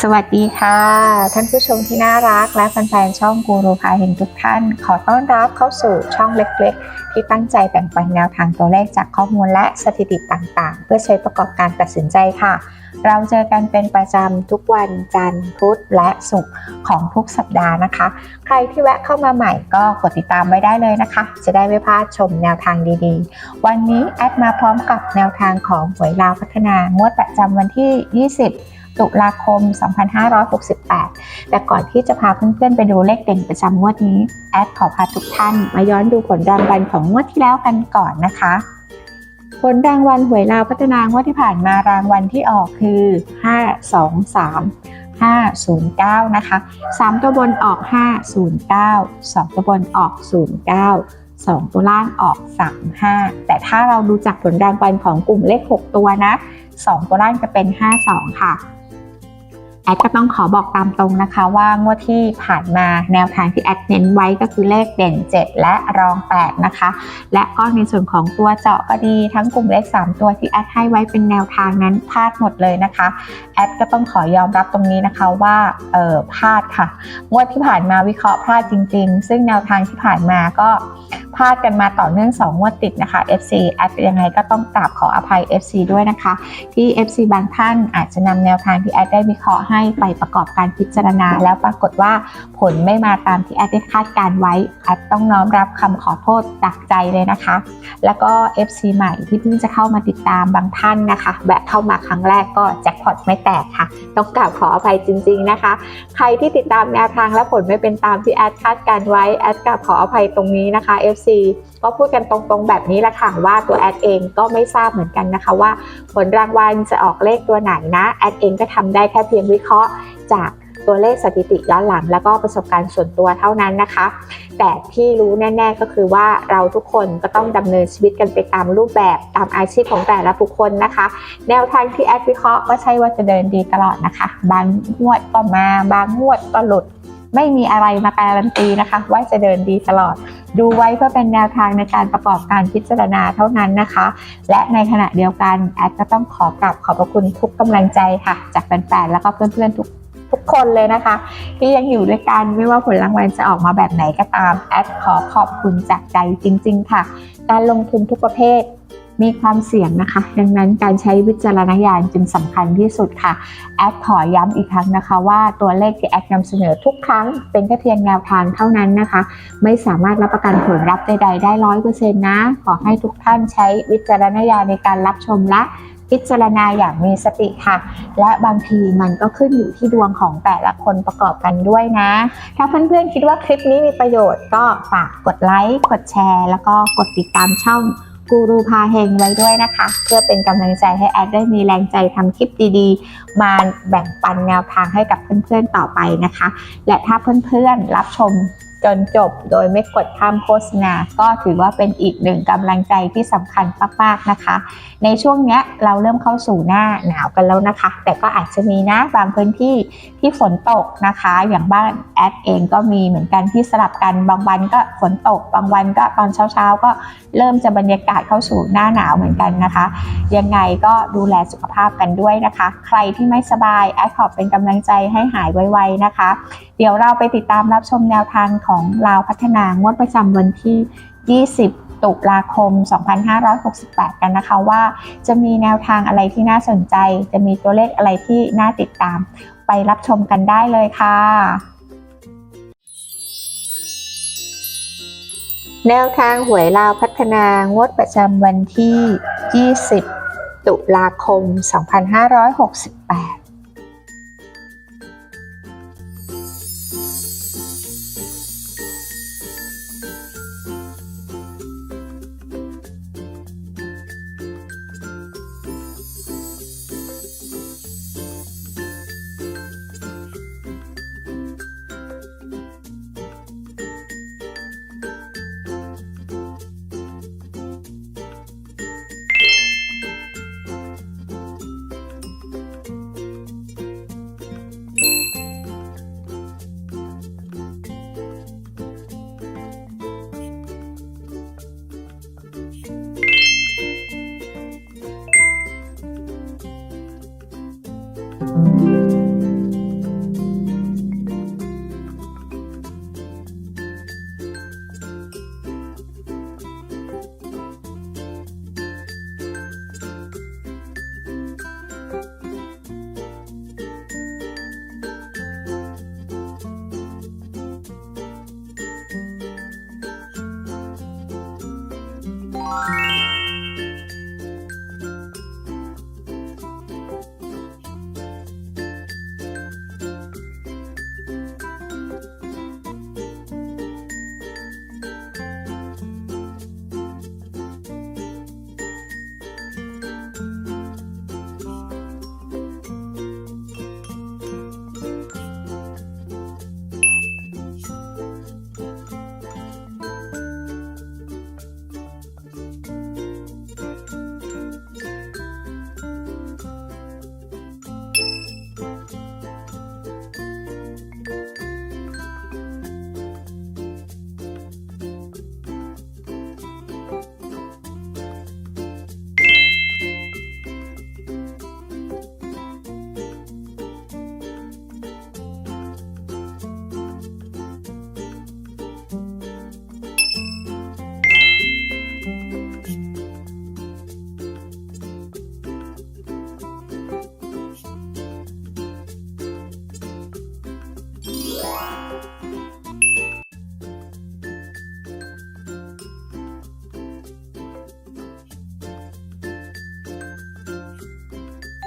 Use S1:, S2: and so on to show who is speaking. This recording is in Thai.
S1: สวัสดีค่ะ ท่านผู้ชมที่น่ารักและแฟนๆช่องกูรูพาเห็นทุกท่าน ขอต้อนรับเข้าสู่ช่องเล็กๆ ที่ตั้งใจแบ่งปันแนวทางตัวเลขจากข้อมูลและสถิติต่างๆ เพื่อใช้ประกอบการตัดสินใจค่ะ เราเจอกันเป็นประจำทุกวันจันทร์พุธและศุกร์ของทุกสัปดาห์นะคะ ใครที่แวะเข้ามาใหม่ก็กดติดตามไว้ได้เลยนะคะ จะได้ไม่พลาดชมแนวทางดีๆ วันนี้แอดมาพร้อมกับแนวทางของหวยลาวพัฒนางวดประจำวันที่ 20 ตุลาคม 2568 แต่ก่อนที่จะพาเพื่อนๆ ไปดูเลขเด่นประจำงวดนี้ แอดขอพาทุกท่านมาย้อนดูผลรางวัลของงวดที่แล้วกันก่อนนะคะ ผลรางวัลหวยลาวพัฒนางวดที่ผ่านมารางวัลที่ออกคือ 523 509 นะคะ 3 ตัวบนออก 509 2 ตัวบนออก 09 2 ตัวล่างออก 35 แต่ถ้าเราดูจากผลรางวัลของกลุ่มเลข 6 ตัวนะ 2 ตัวล่างจะเป็น 52 ค่ะ แอดก็ต้องขอบอกตามตรงนะคะ ว่างวดที่ผ่านมาแนวทางที่แอดเน้นไว้ก็คือเลขเด่น 7 และรอง 8 นะคะ และก็ในส่วนของตัวเจาะก็ดีทั้งกลุ่มเลข 3 ตัวที่แอดให้ไว้เป็นแนวทางนั้นพลาดหมดเลยนะคะแอดก็ต้องขอยอมรับตรงนี้นะคะว่าเออพลาดค่ะ งวดที่ผ่านมาวิเคราะห์พลาดจริง ๆ ซึ่งแนวทางที่ผ่านมาก็ พลาดกันมาต่อเนื่อง2งวดติดนะคะ FC แอดยังไงก็ต้องกราบขออภัย FC ด้วยนะคะ ที่ FC บางท่านอาจจะนำแนวทางที่แอดได้วิเคราะห์ให้ไปประกอบการพิจารณา แล้วปรากฏว่าผลไม่มาตามที่แอดได้คาดการไว้ แอดต้องน้อมรับคำขอโทษจากใจเลยนะคะ แล้วก็ FC ใหม่ที่เพิ่งจะเข้ามาติดตามบางท่านนะคะแวะเข้ามาครั้งแรกก็แจ็คพอตไม่แตกค่ะ ต้องกราบขออภัยจริง ๆนะคะ ใครที่ติดตามแนวทางและผลไม่เป็นตามที่แอดคาดการไว้แอดกราบขออภัยตรงนี้นะคะ FC ก็พูดกันตรงๆแบบนี้ละค่ะว่าตัวแอดเองก็ไม่ทราบเหมือนกันนะคะว่า ผลรางวัลจะออกเลขตัวไหนนะแอดเองก็ทำได้แค่เพียงวิเคราะห์จาก ตัวเลขสถิติย้อนหลัง แล้วก็ประสบการณ์ส่วนตัวเท่านั้นนะคะ แต่ที่รู้แน่ ๆ ก็คือว่าเราทุกคนก็ต้องดำเนินชีวิตกันไปตามรูปแบบตามอาชีพของแต่ละบุคคลนะคะ แนวทางที่แอดวิเคราะห์ก็ใช่ว่าจะเดินดีตลอดนะคะ บางงวดก็มา บางงวดก็หลุดไม่มีอะไรมาการันตีนะคะ ว่าจะเดินดีตลอด ดูไว้เพื่อเป็นแนวทางในการประกอบการพิจารณาเท่านั้นนะคะ และในขณะเดียวกันแอดก็ต้องขอกราบขอบพระคุณทุกกำลังใจค่ะ จากแฟนๆแล้วก็เพื่อนๆทุก ทุกคนเลยนะคะ ที่ยังอยู่ด้วยกันไม่ว่าผลรางวัลจะออกมาแบบไหนก็ตามแอดขอขอบคุณจากใจจริง ๆ ค่ะ การลงทุนทุกประเภทมีความเสี่ยงนะคะ ดังนั้นการใช้วิจารณญาณจึงสำคัญที่สุดค่ะ แอดขอย้ำอีกครั้งนะคะว่าตัวเลขที่แอดนำเสนอทุกครั้งเป็นแค่เพียงแนวทางเท่านั้นนะคะ ไม่สามารถรับประกันผลลัพธ์ใดๆได้ร้อยเปอร์เซ็นต์นะ ขอให้ทุกท่านใช้วิจารณญาณในการรับชมและ พิจารณาอย่างมีสติค่ะ และบางทีมันก็ขึ้นอยู่ที่ดวงของแต่ละคนประกอบกันด้วยนะ ถ้าเพื่อนๆคิดว่าคลิปนี้มีประโยชน์ก็ฝากกดไลค์ กดแชร์ แล้วก็กดติดตามช่องกูรูพาเฮงไว้ด้วยนะคะ เพื่อเป็นกำลังใจให้แอดได้มีแรงใจทำคลิปดีๆ มาแบ่งปันแนวทางให้กับเพื่อนๆต่อไปนะคะ และถ้าเพื่อนๆรับชม จนจบโดยไม่กดข้ามโฆษณา ก็ถือว่าเป็นอีกหนึ่งกำลังใจที่สำคัญมากๆนะคะ ในช่วงนี้เราเริ่มเข้าสู่หน้าหนาวกันแล้วนะคะ แต่ก็อาจจะมีนะบางพื้นที่ที่ฝนตกนะคะ อย่างบ้านแอดเองก็มีเหมือนกันที่สลับกันบางวันก็ฝนตก บางวันก็ตอนเช้าๆ ก็เริ่มจะบรรยากาศเข้าสู่หน้าหนาวเหมือนกันนะคะ ยังไงก็ดูแลสุขภาพกันด้วยนะคะ ใครที่ไม่สบายแอดขอเป็นกำลังใจให้หายไวๆนะคะ เดี๋ยวเราไปติดตามรับชมแนวทางของของลาวพัฒนางวดประจำวันที่ 20 ตุลาคม 2568 กันนะคะว่า จะมีแนวทางอะไรที่น่าสนใจ จะมีตัวเลขอะไรที่น่าติดตาม ไปรับชมกันได้เลยค่ะแนวทางหวยลาวพัฒนางวดประจำวันที่ 20 ตุลาคม 2568 음.